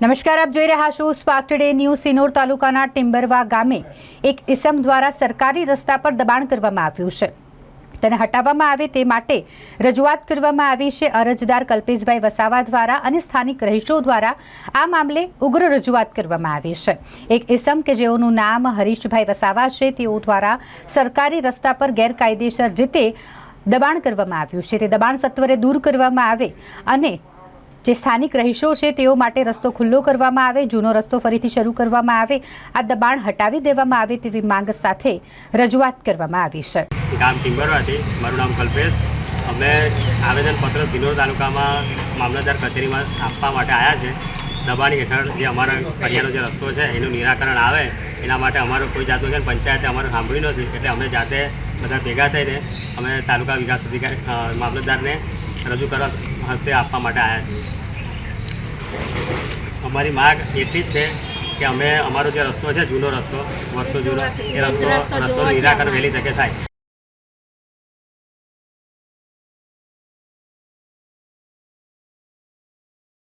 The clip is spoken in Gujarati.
નમસ્કાર, આપ જોઈ રહ્યા છો સ્પાર્ક ટુડે ન્યૂઝ સિનોર તાલુકાના ટિમ્બરવા ગામે એક ઇસમ દ્વારા સરકારી રસ્તા પર દબાણ કરવામાં આવ્યું છે. તેને હટાવવામાં આવે તે માટે રજૂઆત કરવામાં આવી છે અરજદાર કલ્પેશભાઈ વસાવા દ્વારા અને સ્થાનિક રહીશો દ્વારા આ મામલે ઉગ્ર રજૂઆત કરવામાં આવી છે. એક ઇસમ કે જેઓનું નામ હરીશભાઈ વસાવા છે, તેઓ દ્વારા સરકારી રસ્તા પર ગેરકાયદેસર રીતે દબાણ કરવામાં આવ્યું છે. તે દબાણ સત્વરે દૂર કરવામાં આવે અને જે સ્થાનિક રહીશો છે, તેઓ માટે રસ્તો ખુલ્લો કરવામાં આવે, જૂનો રસ્તો ફરીથી શરૂ કરવામાં આવે, આ દબાણ હટાવી દેવામાં આવે તેવી માંગ સાથે રજૂઆત કરવામાં આવી છે. ગામ ટિમ્બરવાથી મારું નામ કલ્પેશ. અમે આવેદનપત્ર સિનોર તાલુકામાં મામલતદાર કચેરીમાં આપવા માટે આવ્યા છે. દબાણ હેઠળ જે અમારા કરિયાનો જે રસ્તો છે, એનું નિરાકરણ આવે. એના માટે અમારો કોઈ જાતનું છે પંચાયતે અમારું સાંભળ્યું નથી, એટલે અમે જાતે બધા ભેગા થઈને અમે તાલુકા વિકાસ અધિકારી મામલતદારને રજૂ કરવા હસ્તે આપવા માટે આવ્યા છીએ. અમારી માગ એટલી જ છે કે અમે અમારો જે રસ્તો છે જૂનો રસ્તો વર્ષો જૂનો એ રસ્તો રસ્તો નિરાકરણ વહેલી તકે થાય.